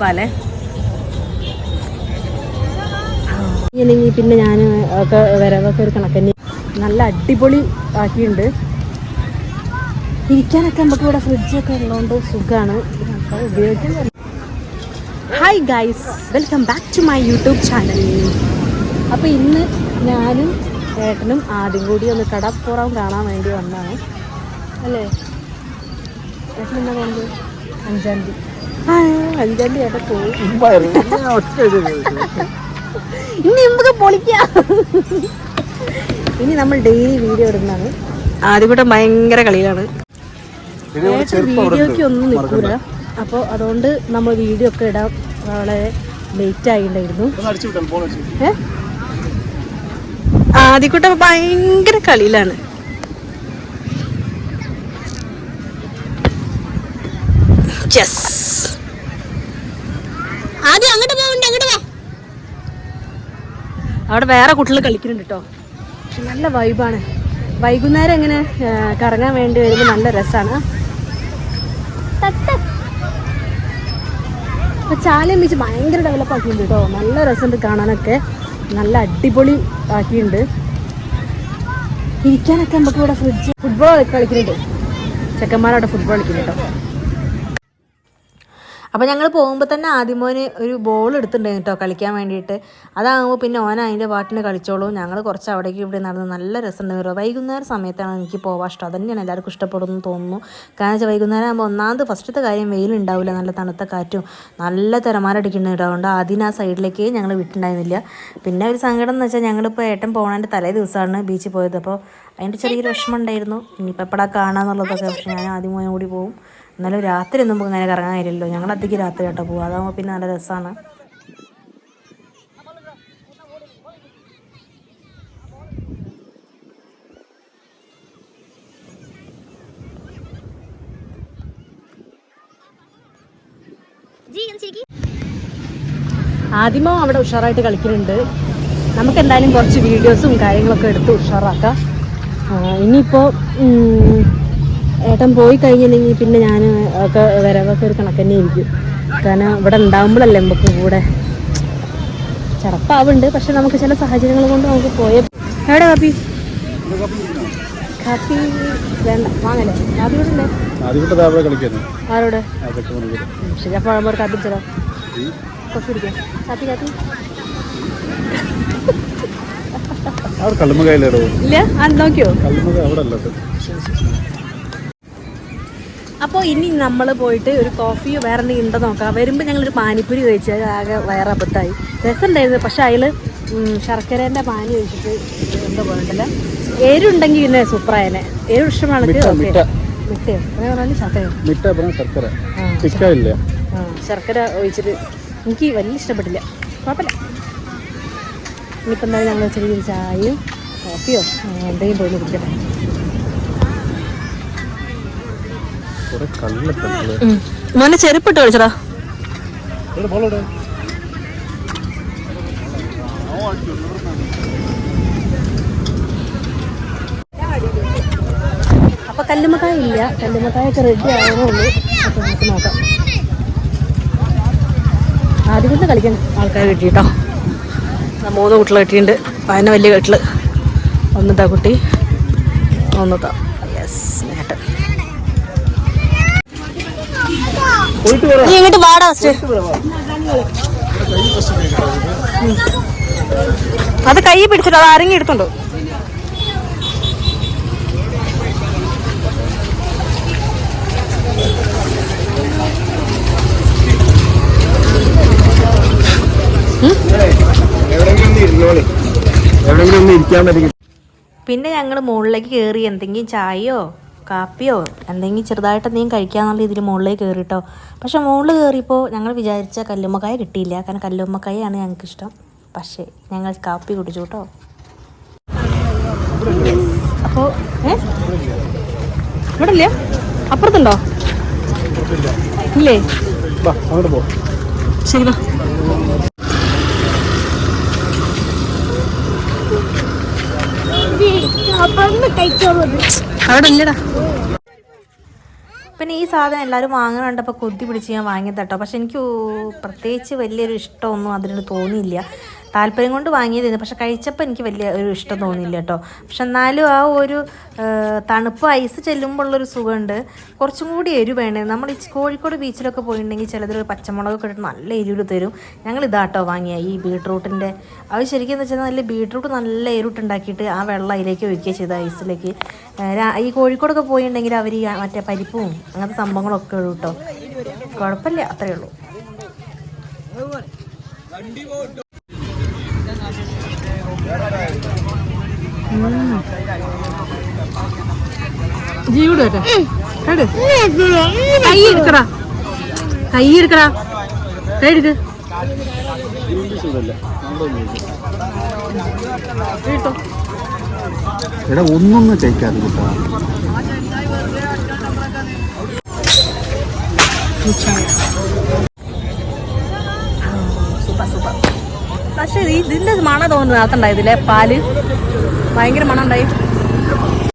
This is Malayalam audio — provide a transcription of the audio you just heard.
പാലേ ഇല്ലെങ്കിൽ പിന്നെ ഞാൻ ഒക്കെ വരവൊക്കെ ഒരു കണക്കന്നെ. നല്ല അടിപൊളി ആക്കിയിട്ടുണ്ട് ഇരിക്കാനൊക്കെ നമുക്ക് ഇവിടെ ഫ്രിഡ്ജൊക്കെ ഉള്ളതുകൊണ്ട് സുഖമാണ് hi guys welcome back to my YouTube channel അപ്പോൾ ഇന്ന് ഞാനും ഏട്ടനും ആദ്യം കൂടി ഒന്ന് കടപ്പുറം കാണാൻ വേണ്ടി വന്നാണ് അല്ലേ? ഏട്ടൻ എന്താ അഞ്ചാം തീയതി അഞ്ചാം തീയതി അവിടെ പോയി. ഇനി നമുക്ക് പൊളിക്കാം. ഇനി നമ്മൾ ഡെയിലി വീഡിയോ ഇടുന്നതാണ്. ആദ്യം കൂടെ ഭയങ്കര കളിയിലാണ്. വീഡിയോക്ക് വീഡിയോയ്ക്ക് ഒന്നും നിൽക്കൂല. അപ്പോൾ അതുകൊണ്ട് നമ്മൾ വീഡിയോ ഒക്കെ ഇടാൻ വളരെ ലേറ്റ് ആയിണ്ടായിരുന്നു ആദ്യക്കൂട്ടം ആദ്യക്കൂട്ട ഭയങ്കര കളിയിലാണ്. ചെസ് ആദ്യം അങ്ങോട്ട് പോകണ്ട അങ്ങോട്ട് വാ. അവിടെ വേറെ കുട്ടികൾ കളിക്കുന്നുണ്ട് കേട്ടോ നല്ല വൈബാണ് വൈകുന്നേരം ഇങ്ങനെ കറങ്ങാൻ വേണ്ടി വരുമ്പോൾ നല്ല രസമാണ് ഇപ്പൊ ചാലയും ബീച്ച് ഭയങ്കര ഡെവലപ്പ് ആക്കിയിട്ടുണ്ട് കേട്ടോ നല്ല രസമുണ്ട് കാണാനൊക്കെ. നല്ല അടിപൊളി ആക്കിയിട്ടുണ്ട്. ഇരിക്കാനൊക്കെ നമുക്ക് ഇവിടെ ഫ്രിഡ്ജ് ഫുട്ബോൾ കളിക്കുന്നുണ്ട്. ചെക്കന്മാരവിടെ ഫുട്ബോൾ കളിക്കുന്നുണ്ട് കേട്ടോ അപ്പോൾ ഞങ്ങൾ പോകുമ്പോൾ തന്നെ ആദ്യം മോന് ഒരു ബോൾ എടുത്തിട്ടുണ്ടായിരുന്നു കേട്ടോ കളിക്കാൻ വേണ്ടിയിട്ട്. അതാകുമ്പോൾ പിന്നെ ഓൻ അതിന്റെ പാട്ടിന് കളിച്ചോളൂ. ഞങ്ങൾ കുറച്ച് അവിടേക്ക് ഇവിടെ നടന്ന് നല്ല രസമുണ്ടായിരുന്നു. വൈകുന്നേരം സമയത്താണ് എനിക്ക് പോകാൻ ഇഷ്ടം. അതന്നെയാണ് എല്ലാവർക്കും ഇഷ്ടപ്പെടുന്നു തോന്നുന്നു. കാരണം വെച്ചാൽ വൈകുന്നേരം ആകുമ്പോൾ ഒന്നാമത് ഫസ്റ്റത്തെ കാര്യം വെയിലുണ്ടാവില്ല നല്ല തണുത്ത കാറ്റും നല്ല തിരമാലടിക്കുന്നുണ്ട് അതുകൊണ്ട് ആദ്യം ആ സൈഡിലേക്ക് ഞങ്ങൾ വിട്ടുണ്ടായിരുന്നില്ല പിന്നെ ഒരു സങ്കടം എന്ന് വെച്ചാൽ ഞങ്ങളിപ്പോൾ ഏട്ടൻ പോകണതിന്റെ തലേ ദിവസമാണ് ബീച്ചിൽ പോയത്. അപ്പോൾ അതിന്റെ ചെറിയൊരു വിഷമം ഉണ്ടായിരുന്നു. ഇനിയിപ്പോൾ എപ്പോഴാണ് കാണാന്നുള്ളതൊക്കെ. പക്ഷേ ഞാൻ ആദ്യം ഓടി പോകും എന്നാലും രാത്രി ഒന്നും നമുക്ക് അങ്ങനെ കറങ്ങാൻ കഴിയില്ലല്ലോ ഞങ്ങൾ അധികം രാത്രി കേട്ടോ പോകും അതാകുമ്പോൾ പിന്നെ നല്ല രസമാണ് ആദ്യമോ അവിടെ ഉഷാറായിട്ട് കളിക്കുന്നുണ്ട്. നമുക്ക് എന്തായാലും കുറച്ച് വീഡിയോസും കാര്യങ്ങളൊക്കെ എടുത്ത് ഉഷാറാക്കാം. ഇനിയിപ്പോൾ ഏട്ടൻ പോയി കഴിഞ്ഞില്ലെങ്കിൽ പിന്നെ ഞാൻ ഒക്കെ വരവൊക്കെ ഒരു കണക്ക് തന്നെ ഇരിക്കും കാരണം ഇവിടെ ഉണ്ടാകുമ്പോഴല്ലേ നമുക്ക് കൂടെ ചടപ്പാവുണ്ട്. പക്ഷെ നമുക്ക് ചില സാഹചര്യങ്ങൾ കൊണ്ട് നമുക്ക് പോയ എവിടെ കാപ്പി കാപ്പി വേണ്ട വാങ്ങല്ലേ? കാപ്പി ഇവിടെ ആരോടെ? ശരി അപ്പോൾ നമ്മൾ കാപ്പി കുടിക്കാം. കാപ്പി കാപ്പി. ഇല്ല? ആ നോക്കിയോ? അവിടെ അല്ലത് അപ്പോൾ ഇനി നമ്മൾ പോയിട്ട് ഒരു കോഫിയോ വേറെ എന്തെങ്കിലും ഉണ്ടോ നോക്കാം. വരുമ്പോൾ ഞങ്ങളൊരു പാനിപ്പൂരി കഴിച്ചത് ആകെ വയറബത്തായി രസമുണ്ടായിരുന്നു. പക്ഷെ അതിൽ ശർക്കരേന്റെ പാനി കഴിച്ചിട്ട് എന്തോ പോയിട്ടില്ല എരുണ്ടെങ്കിൽ പിന്നെ സൂപ്പറായനെ. എരു പറഞ്ഞാൽ ശർക്കര. ശർക്കര. ഒഴിച്ചിട്ട് എനിക്ക് വലിയ ഇഷ്ടപ്പെട്ടില്ല. കുഴപ്പമില്ല. ഇനിയിപ്പോൾ എന്തായാലും ഞങ്ങൾ ചെറിയൊരു ചായയും കോഫിയോ എന്തെങ്കിലും പോയി കുടിക്കട്ടെ. മോനെ ചെരുപ്പിട്ട് കളിച്ചടാ അപ്പൊ കല്ലുമ്മക്കായ ഇല്ല. കല്ലുമ്മക്കായ ഒക്കെ റെഡി ആവുന്നേ ഉള്ളൂ. അപ്പൊ നമുക്ക് നോക്കാം. ആദ്യം കൊണ്ട് കളിക്കാൻ ആൾക്കാർ കിട്ടിട്ടോ മൂന്ന് കുട്ടികൾ കിട്ടിയിട്ടുണ്ട്. അതിന് വലിയ കെട്ടിൽ. ഒന്നത്താ കുട്ടി. ഒന്നത്താ യെസ് നേട്ടൻ നീ ഇങ്ങോട്ട് വാടാ ഫസ്റ്റ് അത് കൈ പിടിച്ചിട്ട് അത് ആരെങ്കിലും എടുത്തുണ്ടോ പിന്നെ ഞങ്ങൾ മുകളിലേക്ക് കയറി എന്തെങ്കിലും ചായയോ? കാപ്പിയോ എന്തെങ്കിലും ചെറുതായിട്ട് എന്തെങ്കിലും കഴിക്കാന്നുള്ള ഇതിൽ മുകളിലേക്ക് കയറിട്ടോ. പക്ഷെ മുകളിൽ കയറിയപ്പോൾ ഞങ്ങൾ വിചാരിച്ച കല്ലുമ്മക്കായ കിട്ടിയില്ല. കാരണം കല്ലുമ്മക്കായാണ് ഞങ്ങൾക്ക് ഇഷ്ടം പക്ഷേ ഞങ്ങൾ കാപ്പി കുടിച്ചു കേട്ടോ. അപ്പോൾ ഇവിടെ ഇല്ലേ അപ്പുറത്തുണ്ടോ? ഇല്ലേ? ശരി വാ അവിടെ ഇല്ലടാ പിന്നെ ഈ സാധനം എല്ലാവരും വാങ്ങുന്നുണ്ടപ്പോൾ കൊതി പിടിച്ച് ഞാൻ വാങ്ങിത്തട്ടോ പക്ഷെ എനിക്ക് പ്രത്യേകിച്ച് വലിയൊരു ഇഷ്ടമൊന്നും അതിനോട് തോന്നിയില്ല. താല്പര്യം കൊണ്ട് വാങ്ങിയതായിരുന്നു. പക്ഷെ കഴിച്ചപ്പോൾ എനിക്ക് വലിയ ഒരു ഇഷ്ടം തോന്നിയില്ല കേട്ടോ. പക്ഷെ എന്നാലും ആ ഒരു തണുപ്പ് ഐസ് ചെല്ലുമ്പോഴുള്ളൊരു സുഖമുണ്ട്. കുറച്ചും കൂടി എരിവ് വേണേ നമ്മൾ ഈ കോഴിക്കോട് ബീച്ചിലൊക്കെ പോയിട്ടുണ്ടെങ്കിൽ ചിലതിൽ പച്ചമുളകൊക്കെ ഇട്ടിട്ട് നല്ല എരിവിൽ തരും. ഞങ്ങൾ ഇതാട്ടോ വാങ്ങിയ. ഈ ബീട്രൂട്ടിന്റെ. അത് ശരിക്കും എന്ന് വെച്ചാൽ നല്ല ബീട്രൂട്ട് നല്ല എരിവിട്ട് ഉണ്ടാക്കിയിട്ട് ആ വെള്ളം അതിലേക്ക് ഒഴിക്കുക ചെയ്ത ഐസിലേക്ക്. ഈ കോഴിക്കോടൊക്കെ പോയിട്ടുണ്ടെങ്കിൽ അവർ ഈ മറ്റേ പരിപ്പും അങ്ങനത്തെ സംഭവങ്ങളൊക്കെ ഉള്ളൂ കേട്ടോ. കുഴപ്പമില്ല. അത്രയേ ഉള്ളൂ. ജീവിടെ കൈ എടുക്കടാ. കൈ എടുക്കടാ. കൈ എടുക്ക്. എടാ ഒന്നൊന്നും കഴിക്കാതെ കേട്ടോ. പക്ഷേ ഇതിന്റെ മണ തോന്നുന്നു നേരത്തുണ്ടായതില്ലേ പാൽ? ഭയങ്കര മണം ഉണ്ടായി